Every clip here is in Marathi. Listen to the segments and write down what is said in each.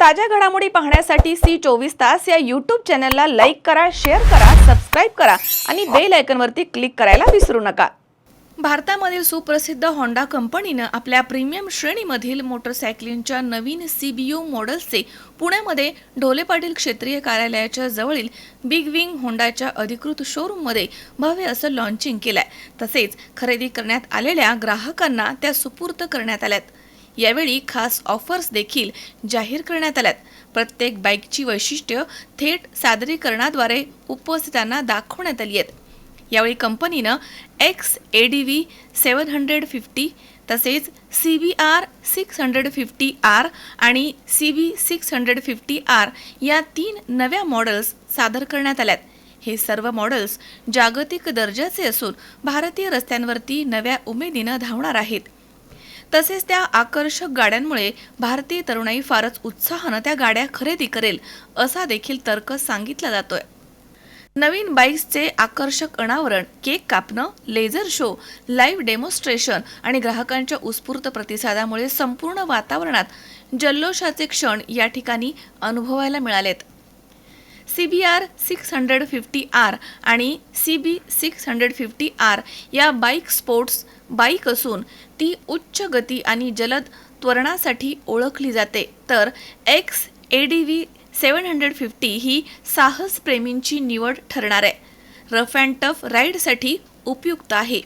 ताज्या घडामोडी पाहण्यासाठी सी चोवीस तास या यूट्यूब चॅनलला लाईक करा शेअर करा सबस्क्राईब करा आणि बेल आयकनवरती क्लिक करायला विसरू नका. भारतामधील सुप्रसिद्ध होंडा कंपनीनं आपल्या प्रीमियम श्रेणीमधील मोटरसायकलींच्या नवीन सी बी यू मॉडेल्सचे पुण्यामध्ये ढोले पाटील क्षेत्रीय कार्यालयाच्या जवळील बिग विंग होंडाच्या अधिकृत शोरूममध्ये भव्य असं लॉन्चिंग केलंय. तसेच खरेदी करण्यात आलेल्या ग्राहकांना त्या सुपूर्त करण्यात आल्यात. यावेळी खास ऑफर्स देखील जाहीर करण्यात आल्यात. प्रत्येक बाईकची वैशिष्ट्य थेट सादरीकरणाद्वारे उपस्थितांना दाखवण्यात आली आहेत. यावेळी कंपनीनं X A D V seven hundred fifty तसेच C B R six hundred fifty R आणि C B six hundred fifty R या तीन नव्या मॉडेल्स सादर करण्यात आल्यात. हे सर्व मॉडेल्स जागतिक दर्जाचे असून भारतीय रस्त्यांवरती नव्या उमेदीनं धावणार आहेत. तसेच त्या आकर्षक गाड्यांमुळे भारतीय तरुणाई फारच उत्साहानं त्या गाड्या खरेदी करेल असा देखील तर्क सांगितला जातोय. नवीन बाईक्सचे आकर्षक अनावरण केक कापणं लेझर शो लाईव्ह डेमॉन्स्ट्रेशन आणि ग्राहकांच्या उत्स्फूर्त प्रतिसादामुळे संपूर्ण वातावरणात जल्लोषाचे क्षण या ठिकाणी अनुभवायला मिळालेत. C B R six hundred fifty R आणि C B six hundred fifty R या बाईक स्पोर्ट्स बाईक असून ती उच्च गती आणि जलद त्वरणासाठी ओळखली जाते. तर X A D V seven hundred fifty ही साहसप्रेमींची निवड ठरणार आहे. रफ अँड टफ राईडसाठी उपयुक्त आहे.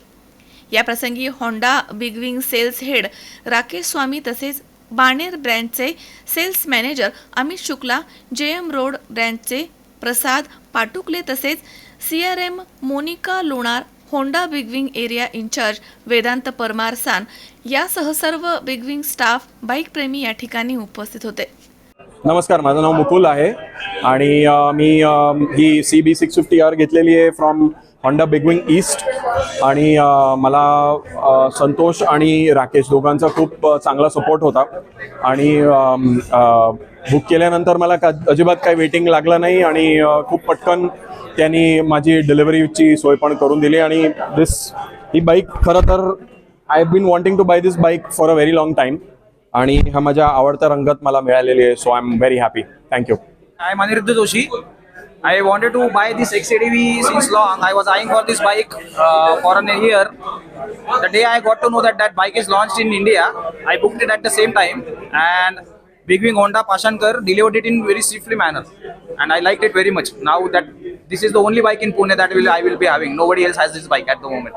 या प्रसंगी Honda big wing sales head Rakesh Swami तसेच बाणेर ब्रँडचे सेल्स मॅनेजर अमित शुक्ला जे एम रोड ब्रँडचे प्रसाद पाटुकले तसेच C R M Monika Lonar Honda big wing area incharge Vedant परमारसान यासह सर्व बिगविंग स्टाफ बाईक प्रेमी या ठिकाणी उपस्थित होते. नमस्कार माझं नाव मुकुल आहे आणि मी ही C B six fifty R घेतलेली आहे फ्रॉम होंडा बिगविंग ईस्ट आणि मला संतोष आणि राकेश दोघांचा खूप चांगला सपोर्ट होता आणि बुक केल्यानंतर मला का अजिबात काही वेटिंग लागलं नाही आणि खूप पटकन त्यांनी माझी डिलेवरीची सोय पण करून दिली आणि दिस ही बाईक खरं तर I been wanting to buy this bike for a very long time आणि हा माझ्या आवडत्या रंगत मला मिळालेली आहे so I am very happy thank you I मनिरुद्ध Joshi. I wanted to buy this X A D V since long I was eyeing for this bike for an year the day I got to know that that bike is launch in India I booked it at the same time and Big Wing Honda Pashankar delivered it in very swiftly manner, and I liked it very much. Now that this is the only bike in Pune that will I will be having. Nobody else has this bike at the moment.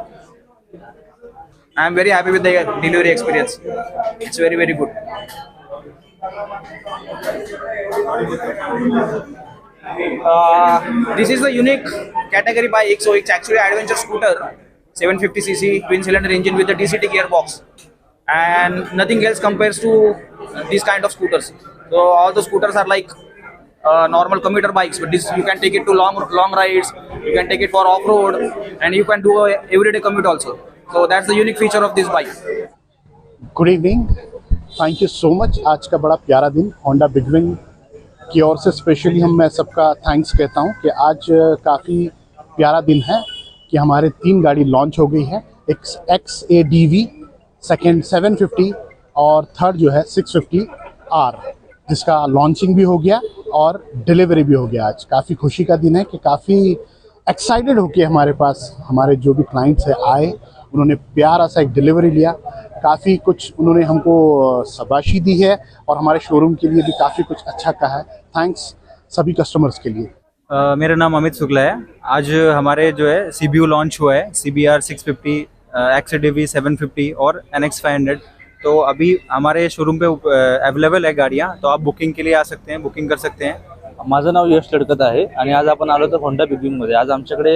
I am very happy with the delivery experience. It's very very good. Uh, this is the unique category bike. So it's actually adventure scooter, 750cc twin cylinder engine with a DCT gearbox, and nothing else compares to these kind of scooters. So all the scooters are like uh, normal commuter bikes, but this you can take it to long long rides. You can take it for off road, and you can do a everyday commute also. So that's the unique feature of this bike. Good evening thank you so much आज का बड़ा प्यारा दिन होंडा बिगविंग की ओर से स्पेशली हम मैं सबका थैंक्स कहता हूँ कि आज काफ़ी प्यारा दिन है कि हमारे तीन गाड़ी लॉन्च हो गई है एक X A D V second seven fifty और थर्ड जो है सिक्स फिफ्टी आर जिसका लॉन्चिंग भी हो गया और डिलीवरी भी हो गया आज। काफ़ी खुशी का दिन है कि काफ़ी एक्साइटेड होके हमारे पास हमारे जो भी क्लाइंट्स है आए। उन्होंने प्यारा सा एक डिलीवरी लिया। काफ़ी कुछ उन्होंने हमको शाबाशी दी है और हमारे शोरूम के लिए भी काफ़ी कुछ अच्छा कहा है। थैंक्स सभी कस्टमर्स के लिए। अ, मेरा नाम अमित शुक्ला है। आज हमारे जो है सी लॉन्च हुआ है। C B R six fifty X D V seven fifty और एन एक्स फाइव हंड्रेड तो अभी हमारे शोरूम पे अवेलेबल है गाड़ियाँ तो आप बुकिंग के लिए आ सकते हैं बुकिंग कर सकते हैं। माझं नाव यश लडकत आहे आणि आज आपण आलो तर होंडा बिबिंगमध्ये आज आमच्याकडे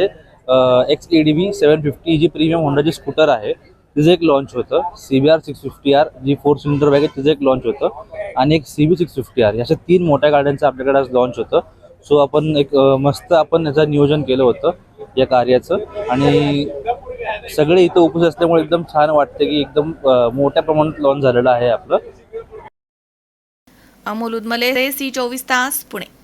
X A D V seven fifty G premium होंडाची स्कूटर आहे तिचं एक लॉन्च होतं. C B R six fifty R जी फोर सिलेंडर बॅग आहे तिचं एक लॉन्च होतं. आणि एक C B six fifty R अशा तीन मोठ्या गाड्यांचं आपल्याकडे आज लॉन्च होतं. सो आपण एक मस्त आपण याचं नियोजन केलं होतं या कार्याचं. आणि सगळे इथं उपस्थित असल्यामुळे एकदम छान वाटतं की एकदम मोठ्या प्रमाणात लॉन्च झालेलं आहे आपलं. अमोल उदमले सी चोवीस तास पुणे.